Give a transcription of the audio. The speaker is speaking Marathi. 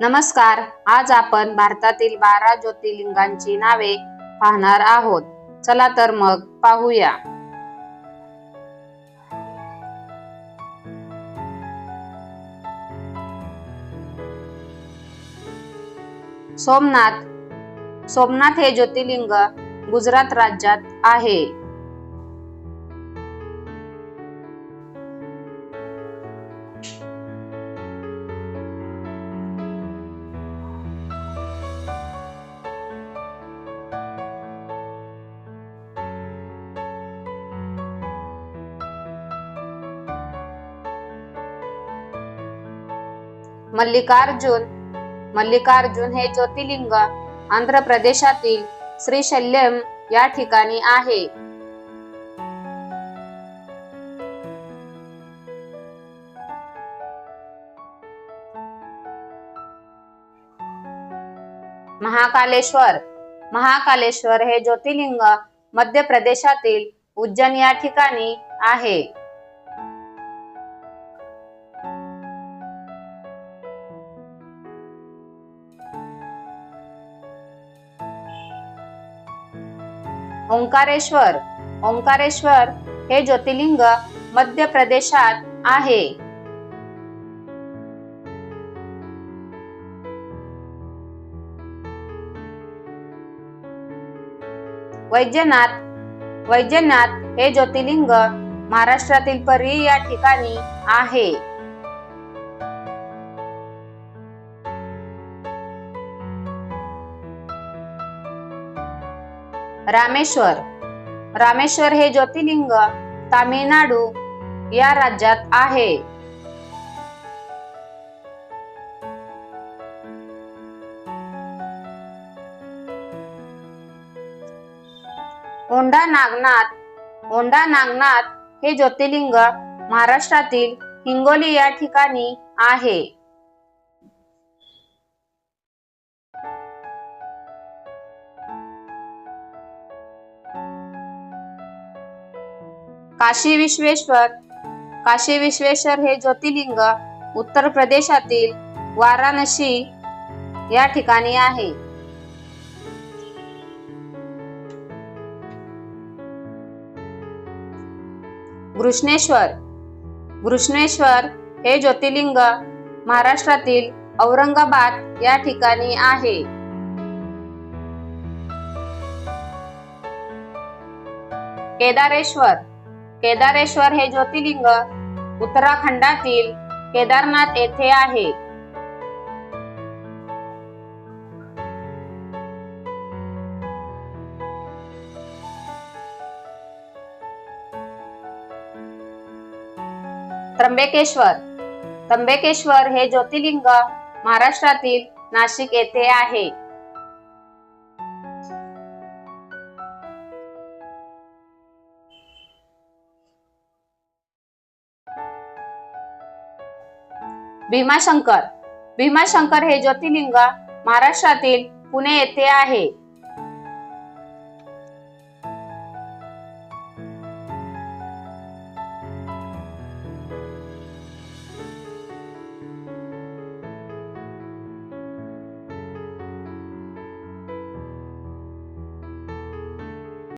नमस्कार आज आपण भारतातील बारा ज्योतिर्लिंगांची नावे पाहणार आहोत. चला तर मग पाहूया. सोमनाथ सोमनाथ हे ज्योतिर्लिंग गुजरात राज्यात आहे. मल्लिकार्जुन. मल्लिकार्जुन हे ज्योतिर्लिंग आंध्र प्रदेशातील श्रीशल्यम या ठिकाणी आहे. महाकालेश्वर. महाकालेश्वर हे ज्योतिर्लिंग मध्य प्रदेशातील उज्जैन या ठिकाणी आहे. ओंकारेश्वर. ओंकारेश्वर हे ज्योतिर्लिंग मध्य प्रदेशात आहे. वैद्यनाथ वैद्यनाथ हे ज्योतिर्लिंग महाराष्ट्रातील परी या ठिकाणी आहे. रामेश्वर. रामेश्वर हे ज्योतिर्लिंग तामिळनाडू या राज्यात आहे. ओंडा नागनाथ ओंडा नागनाथ हे ज्योतिर्लिंग महाराष्ट्रातील हिंगोली या ठिकाणी आहे. काशी विश्वेश्वर काशी विश्वेश्वर हे ज्योतिर्लिंग उत्तर प्रदेशातील वाराणसी या ठिकाणी आहे. घृष्णेश्वर घृष्णेश्वर हे ज्योतिर्लिंग महाराष्ट्रातील औरंगाबाद या ठिकाणी आहे. केदारेश्वर केदारेश्वर हे ज्योतिर्लिंग उत्तराखंडातील केदारनाथ येथे आहे. त्र्यंबकेश्वर. त्र्यंबकेश्वर हे ज्योतिर्लिंग महाराष्ट्रातील नाशिक येथे आहे. भीमाशंकर. भीमाशंकर हे ज्योतिर्लिंग महाराष्ट्रातील पुणे येथे आहे.